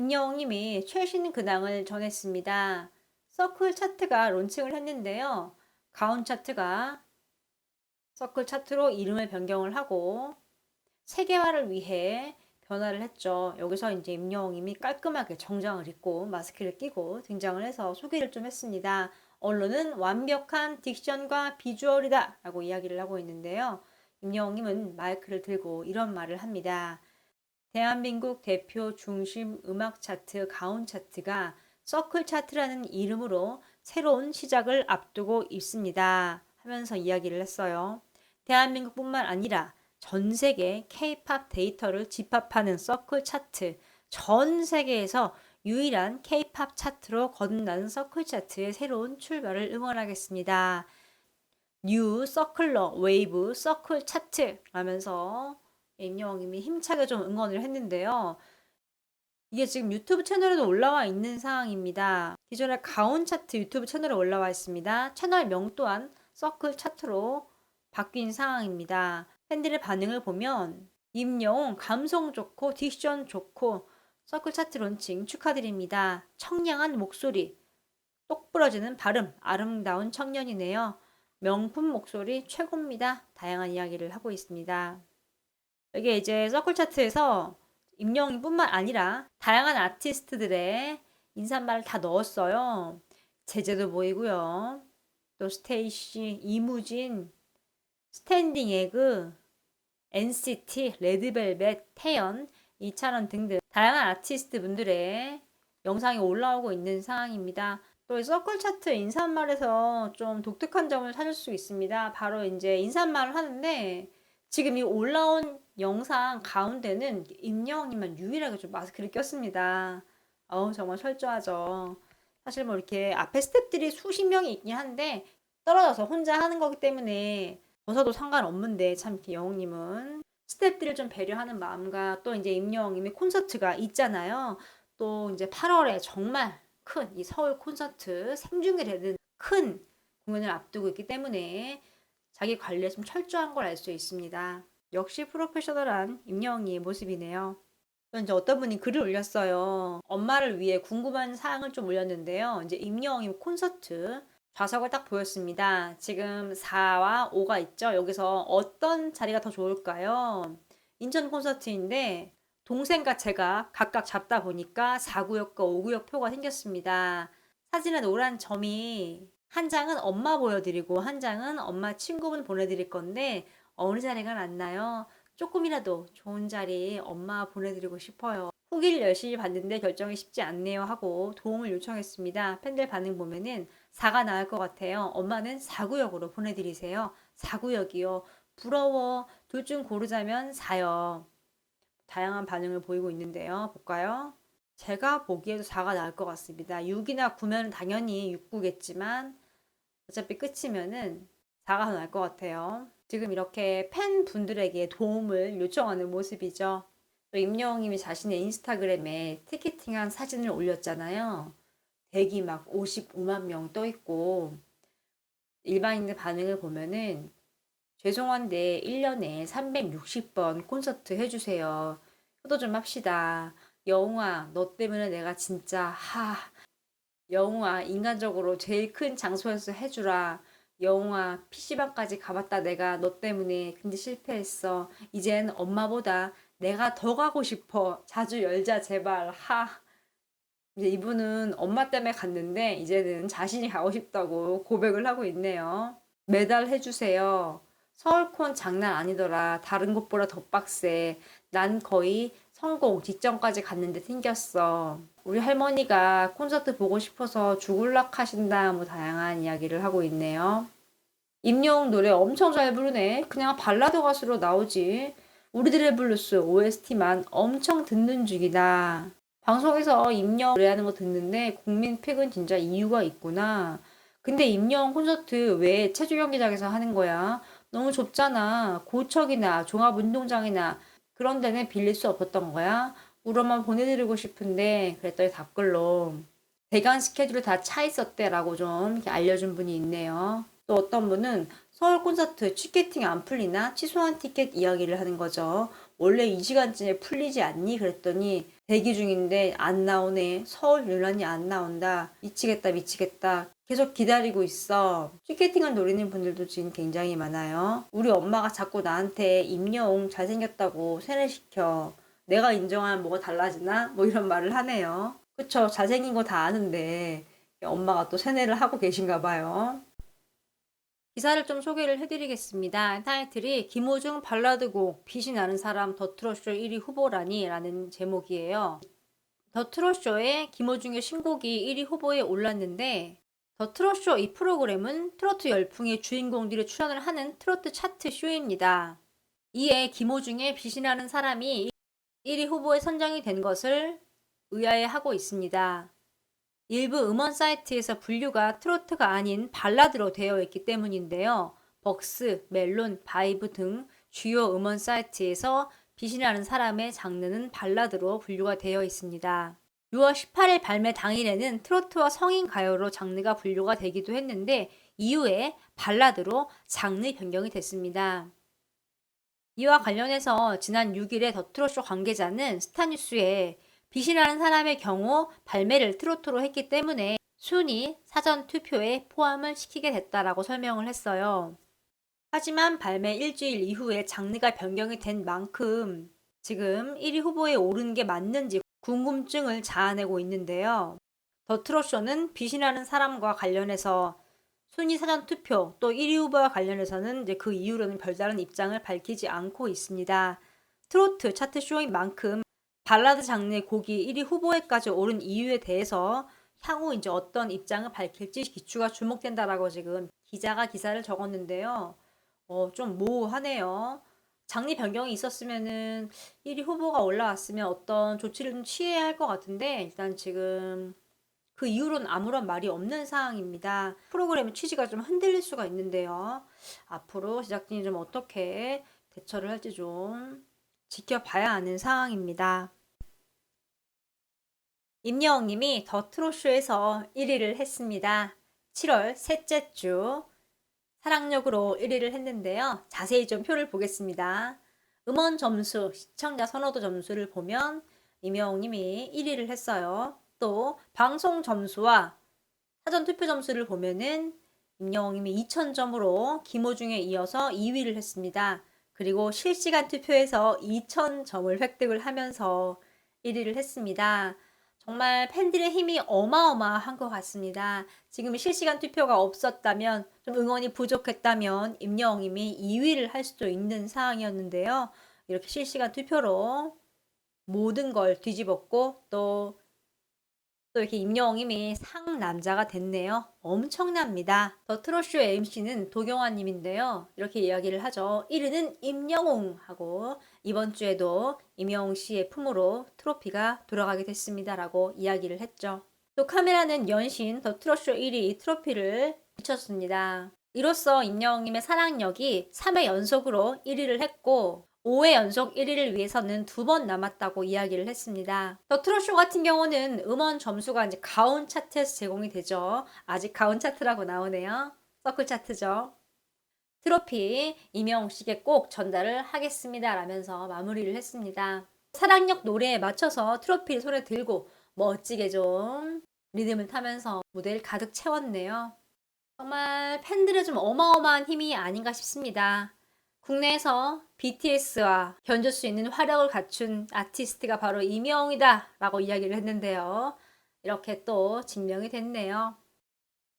임영웅님이 최신 근황을 전했습니다. 서클 차트가 론칭을 했는데요. 가온 차트가 서클 차트로 이름을 변경을 하고 세계화를 위해 변화를 했죠. 여기서 이제 임영웅님이 깔끔하게 정장을 입고 마스크를 끼고 등장을 해서 소개를 좀 했습니다. 언론은 완벽한 딕션과 비주얼이다 라고 이야기를 하고 있는데요. 임영웅님은 마이크를 들고 이런 말을 합니다. 대한민국 대표 중심 음악 차트 가온 차트가 서클 차트라는 이름으로 새로운 시작을 앞두고 있습니다. 하면서 이야기를 했어요. 대한민국뿐만 아니라 전 세계 K-팝 데이터를 집합하는 서클 차트, 전 세계에서 유일한 K-팝 차트로 거듭나는 서클 차트의 새로운 출발을 응원하겠습니다. 뉴 서클러 웨이브 서클 차트 라면서 임영웅님이 힘차게 좀 응원을 했는데요. 이게 지금 유튜브 채널에도 올라와 있는 상황입니다. 기존에 가온 차트 유튜브 채널에 올라와 있습니다. 채널 명 또한 서클 차트로 바뀐 상황입니다. 팬들의 반응을 보면 임영웅 감성 좋고 딕션 좋고 서클 차트 론칭 축하드립니다. 청량한 목소리, 똑 부러지는 발음, 아름다운 청년이네요. 명품 목소리 최고입니다. 다양한 이야기를 하고 있습니다. 이게 이제 서클 차트에서 임영웅뿐만 아니라 다양한 아티스트들의 인사말을 다 넣었어요. 제재도 보이고요. 또 스테이시, 이무진, 스탠딩 에그, NCT, 레드벨벳, 태연, 이찬원 등등 다양한 아티스트 분들의 영상이 올라오고 있는 상황입니다. 또 서클 차트 인사말에서 좀 독특한 점을 찾을 수 있습니다. 바로 이제 인사말을 하는데 지금 이 올라온 영상 가운데는 임영웅님만 유일하게 좀 마스크를 꼈습니다. 어우 정말 철저하죠. 사실 뭐 이렇게 앞에 스탭들이 수십 명이 있긴 한데 떨어져서 혼자 하는 거기 때문에 벗어도 상관없는데 참 이렇게 영웅님은 스탭들을 좀 배려하는 마음과 또 이제 임영웅님의 콘서트가 있잖아요. 또 이제 8월에 정말 큰 이 서울 콘서트 생중계 되는 큰 공연을 앞두고 있기 때문에 자기 관리에 좀 철저한 걸 알 수 있습니다. 역시 프로페셔널한 임영웅의 모습이네요. 또 이제 어떤 분이 글을 올렸어요. 엄마를 위해 궁금한 사항을 좀 올렸는데요. 이제 임영웅 콘서트 좌석을 딱 보였습니다. 지금 4와 5가 있죠. 여기서 어떤 자리가 더 좋을까요? 인천 콘서트인데 동생과 제가 각각 잡다 보니까 4구역과 5구역 표가 생겼습니다. 사진에 노란 점이 한 장은 엄마 보여드리고 한 장은 엄마 친구분 보내드릴 건데 어느 자리가 낫나요? 조금이라도 좋은 자리 엄마 보내드리고 싶어요. 후기를 열심히 봤는데 결정이 쉽지 않네요 하고 도움을 요청했습니다. 팬들 반응 보면은 4가 나을 것 같아요. 엄마는 4구역으로 보내드리세요. 4구역이요. 부러워. 둘 중 고르자면 4요. 다양한 반응을 보이고 있는데요. 볼까요? 제가 보기에도 4가 나을 것 같습니다. 6이나 9면 당연히 6구겠지만 어차피 끝이면은 4가 더 나을 것 같아요. 지금 이렇게 팬분들에게 도움을 요청하는 모습이죠. 또 임영웅님이 자신의 인스타그램에 티켓팅한 사진을 올렸잖아요. 대기 막 55만 명 떠 있고 일반인들 반응을 보면은 죄송한데 1년에 360번 콘서트 해주세요. 효도 좀 합시다. 영웅아, 너 때문에 내가 진짜 하. 영웅아, 인간적으로 제일 큰 장소에서 해주라. 영웅아, PC방까지 가봤다 내가 너 때문에 근데 실패했어. 이젠 엄마보다 내가 더 가고 싶어. 자주 열자 제발. 하. 이제 이분은 엄마 때문에 갔는데 이제는 자신이 가고 싶다고 고백을 하고 있네요. 매달 해주세요. 서울콘 장난 아니더라. 다른 곳보다 더 빡세. 난 거의 성공 직전까지 갔는데 튕겼어. 우리 할머니가 콘서트 보고 싶어서 죽을락 하신다. 뭐 다양한 이야기를 하고 있네요. 임영웅 노래 엄청 잘 부르네. 그냥 발라드 가수로 나오지. 우리들의 블루스 OST만 엄청 듣는 중이다. 방송에서 임영 노래하는 거 듣는데 국민 픽은 진짜 이유가 있구나. 근데 임영 콘서트 왜 체조 경기장에서 하는 거야? 너무 좁잖아. 고척이나 종합운동장이나 그런 데는 빌릴 수 없었던 거야. 우러만 보내드리고 싶은데 그랬더니 답글로 대관 스케줄이 다 차 있었대라고 좀 이렇게 알려준 분이 있네요. 또 어떤 분은 서울 콘서트 티켓팅 안 풀리나 취소한 티켓 이야기를 하는 거죠. 원래 이 시간쯤에 풀리지 않니? 그랬더니 대기 중인데 안 나오네. 서울 유난히 안 나온다. 미치겠다, 미치겠다. 계속 기다리고 있어. 티켓팅을 노리는 분들도 지금 굉장히 많아요. 우리 엄마가 자꾸 나한테 임여옹 잘생겼다고 세뇌시켜. 내가 인정하면 뭐가 달라지나? 뭐 이런 말을 하네요. 그쵸. 잘생긴 거 다 아는데 엄마가 또 세뇌를 하고 계신가 봐요. 기사를 좀 소개를 해드리겠습니다. 타이틀이 김호중 발라드곡 빛이 나는 사람 더 트롯쇼 1위 후보라니 라는 제목이에요. 더 트롯쇼에 김호중의 신곡이 1위 후보에 올랐는데 더 트롯쇼 이 프로그램은 트로트 열풍의 주인공들이 출연을 하는 트로트 차트 쇼입니다. 이에 김호중의 빛이 나는 사람이 1위 후보에 선정이 된 것을 의아해하고 있습니다. 일부 음원 사이트에서 분류가 트로트가 아닌 발라드로 되어 있기 때문인데요. 벅스, 멜론, 바이브 등 주요 음원 사이트에서 빛이 나는 사람의 장르는 발라드로 분류가 되어 있습니다. 6월 18일 발매 당일에는 트로트와 성인 가요로 장르가 분류가 되기도 했는데 이후에 발라드로 장르 변경이 됐습니다. 이와 관련해서 지난 6일에 더 트롯쇼 관계자는 스타뉴스에 빛이 나는 사람의 경우 발매를 트로트로 했기 때문에 순위 사전 투표에 포함을 시키게 됐다라고 설명을 했어요. 하지만 발매 일주일 이후에 장르가 변경이 된 만큼 지금 1위 후보에 오른 게 맞는지 궁금증을 자아내고 있는데요. 더 트롯쇼는 빛이 나는 사람과 관련해서 순위 사전 투표 또 1위 후보와 관련해서는 이제 그 이후로는 별다른 입장을 밝히지 않고 있습니다. 트로트 차트 쇼인 만큼 발라드 장르의 곡이 1위 후보에까지 오른 이유에 대해서 향후 이제 어떤 입장을 밝힐지 기추가 주목된다라고 지금 기자가 기사를 적었는데요. 어, 좀 모호하네요. 장르 변경이 있었으면은 1위 후보가 올라왔으면 어떤 조치를 좀 취해야 할 것 같은데 일단 지금 그 이후로는 아무런 말이 없는 상황입니다. 프로그램의 취지가 좀 흔들릴 수가 있는데요. 앞으로 제작진이 좀 어떻게 대처를 할지 좀 지켜봐야 하는 상황입니다. 임여웅 님이 더 트롯쇼에서 1위를 했습니다. 7월 셋째 주 사랑력으로 1위를 했는데요. 자세히 좀 표를 보겠습니다. 음원 점수, 시청자 선호도 점수를 보면 임여웅 님이 1위를 했어요. 또 방송 점수와 사전 투표 점수를 보면은 임영웅 님이 2000점으로 김호중에 이어서 2위를 했습니다. 그리고 실시간 투표에서 2000점을 획득을 하면서 1위를 했습니다. 정말 팬들의 힘이 어마어마한 것 같습니다. 지금 실시간 투표가 없었다면, 좀 응원이 부족했다면, 임영웅님이 2위를 할 수도 있는 상황이었는데요. 이렇게 실시간 투표로 모든 걸 뒤집었고, 또, 또 이렇게 임영웅님이 상남자가 됐네요. 엄청납니다. 더 트롯쇼 MC는 도경환님인데요. 이렇게 이야기를 하죠. 1위는 임영웅 하고 이번 주에도 임영웅 씨의 품으로 트로피가 돌아가게 됐습니다라고 이야기를 했죠. 또 카메라는 연신 더 트롯쇼 1위 트로피를 비쳤습니다. 이로써 임영웅님의 사랑력이 3회 연속으로 1위를 했고 5회 연속 1위를 위해서는 두 번 남았다고 이야기를 했습니다. 더 트롯쇼 같은 경우는 음원 점수가 이제 가온 차트에서 제공이 되죠. 아직 가온 차트라고 나오네요. 서클 차트죠. 트로피 이명웅 씨께 꼭 전달을 하겠습니다. 라면서 마무리를 했습니다. 사랑력 노래에 맞춰서 트로피를 손에 들고 멋지게 좀 리듬을 타면서 무대를 가득 채웠네요. 정말 팬들의 좀 어마어마한 힘이 아닌가 싶습니다. 국내에서 BTS와 견줄 수 있는 화력을 갖춘 아티스트가 바로 이명이다 라고 이야기를 했는데요. 이렇게 또 증명이 됐네요.